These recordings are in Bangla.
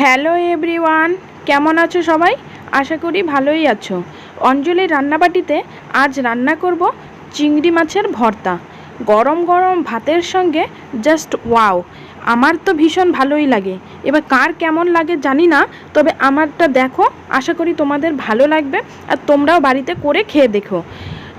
হ্যালো এভরিওয়ান, কেমন আছো সবাই? আশা করি ভালোই আছো। অঞ্জলির রান্নাবাটিতে আজ রান্না করব চিংড়ি মাছের ভর্তা। গরম গরম ভাতের সঙ্গে জাস্ট ওয়াও আমার তো ভীষণ ভালোই লাগে। এবার কার কেমন লাগে জানি না, তবে আমারটা দেখো, আশা করি তোমাদের ভালো লাগবে, আর তোমরাও বাড়িতে করে খেয়ে দেখো।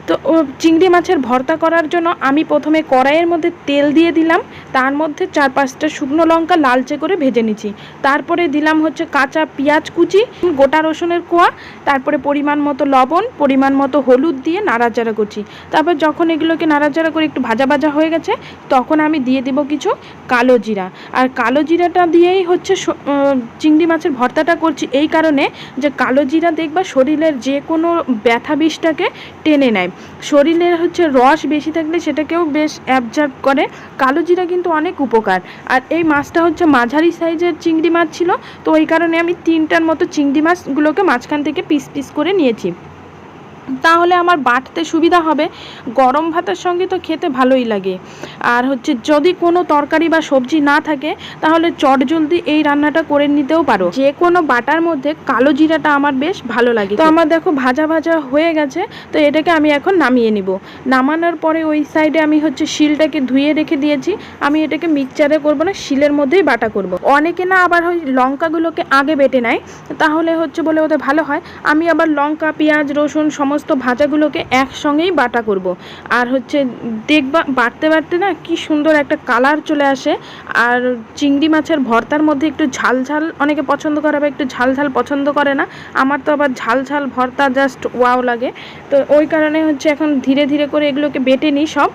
তো চিংড়ি মাছের ভর্তা করার জন্য আমি প্রথমে কড়াইয়ের মধ্যে তেল দিয়ে দিলাম। তার মধ্যে চার পাঁচটা শুকনো লঙ্কা লালচে করে ভেজে নিচ্ছি। তারপরে দিলাম হচ্ছে কাঁচা পেঁয়াজ কুচি, গোটা রসুনের কোয়া, তারপরে পরিমাণ মতো লবণ, পরিমাণ মতো হলুদ দিয়ে নাড়াচাড়া করছি। তারপর যখন এগুলোকে নাড়াচাড়া করে একটু ভাজা ভাজা হয়ে গেছে, তখন আমি দিয়ে দিব কিছু কালো জিরা। আর কালো জিরাটা দিয়েই হচ্ছে চিংড়ি মাছের ভর্তাটা করছি এই কারণে যে কালো জিরা দেখবা শরীরের যে কোনো ব্যথা বিষটাকে টেনে নেয়। শরীরের হচ্ছে রস বেশি থাকলে সেটাকেও বেশ অ্যাবজার্ভ করে। কালো জিরা কিন্তু অনেক উপকার। আর এই মাছটা হচ্ছে মাঝারি সাইজের চিংড়ি মাছ ছিল, তো ওই কারণে আমি তিনটার মতো চিংড়ি মাছগুলোকে মাঝখান থেকে পিস পিস করে নিয়েছি। তাহলে আমার বাটতে সুবিধা হবে। গরম ভাতের সঙ্গে তো খেতে ভালোই লাগে। আর হচ্ছে যদি কোনো তরকারি বা সবজি না থাকে, তাহলে চটজলদি এই রান্নাটা করে নিতেও পারো। যে কোনো বাটার মধ্যে কালো জিরাটা আমার বেশ ভালো লাগে। তো আমার দেখো ভাজা ভাজা হয়ে গেছে, তো এটাকে আমি এখন নামিয়ে নিব। নামানোর পরে ওই সাইডে আমি হচ্ছে শিলটাকে ধুয়ে রেখে দিয়েছি। আমি এটাকে মিক্সচারে করব না, শিলের মধ্যেই বাটা করব। অনেকে না আবার ওই লঙ্কাগুলোকে আগে বেটে নেয়, তাহলে হচ্ছে বলে ওদের ভালো হয়। আমি আবার লঙ্কা, পেঁয়াজ, রসুন সমস্ত ভাজাগুলোকে একসঙ্গেই বাটা করব। আর হচ্ছে দেখবা বাড়তে বাড়তে না কি সুন্দর একটা কালার চলে আসে। আর চিংড়ি মাছের ভর্তার মধ্যে একটু ঝাল ঝাল, অনেকে পছন্দ করে আবার একটু ঝাল ঝাল পছন্দ করে না। আমার তো আবার ঝাল ঝাল ভর্তা জাস্ট ওয়াও লাগে। তো ওই কারণে হচ্ছে এখন ধীরে ধীরে করে এগুলোকে বেটে নিই সব।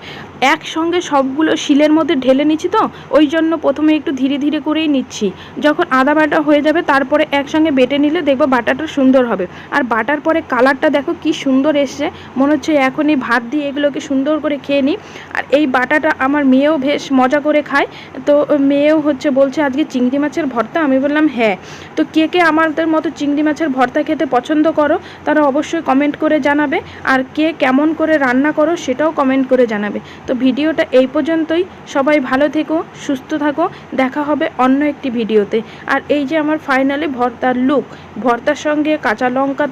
একসঙ্গে সবগুলো শিলের মধ্যে ঢেলে নিচ্ছি তো, ওই জন্য প্রথমে একটু ধীরে ধীরে করেই নিচ্ছি। যখন আদা বাটা হয়ে যাবে, তারপরে একসঙ্গে বেটে নিলে দেখব বাটাটা সুন্দর হবে। আর বাটার পরে কালারটা দেখো কি সুন্দর এসছে। মনে হচ্ছে এখনই ভাত দিয়ে এগুলোকে সুন্দর করে খেয়ে নিই। আর এই বাটাটা আমার মেয়েও বেশ মজা করে খায়। তো মেয়েও হচ্ছে বলছে, আজকে চিংড়ি মাছের ভর্তা? আমি বললাম হ্যাঁ। তো কে কে আমাদের মতো চিংড়ি মাছের ভর্তা খেতে পছন্দ করো, তারা অবশ্যই কমেন্ট করে জানাবে। আর কে কেমন করে রান্না করো, সেটাও কমেন্ট করে জানাবে। তো ভিডিওটা এই পর্যন্তই। সবাই ভালো থেকো, সুস্থ থাকো। দেখা হবে অন্য একটি ভিডিওতে। আর এই যে আমার ফাইনালি ভর্তার লুক ভর্তার সঙ্গে কাঁচা লঙ্কা তো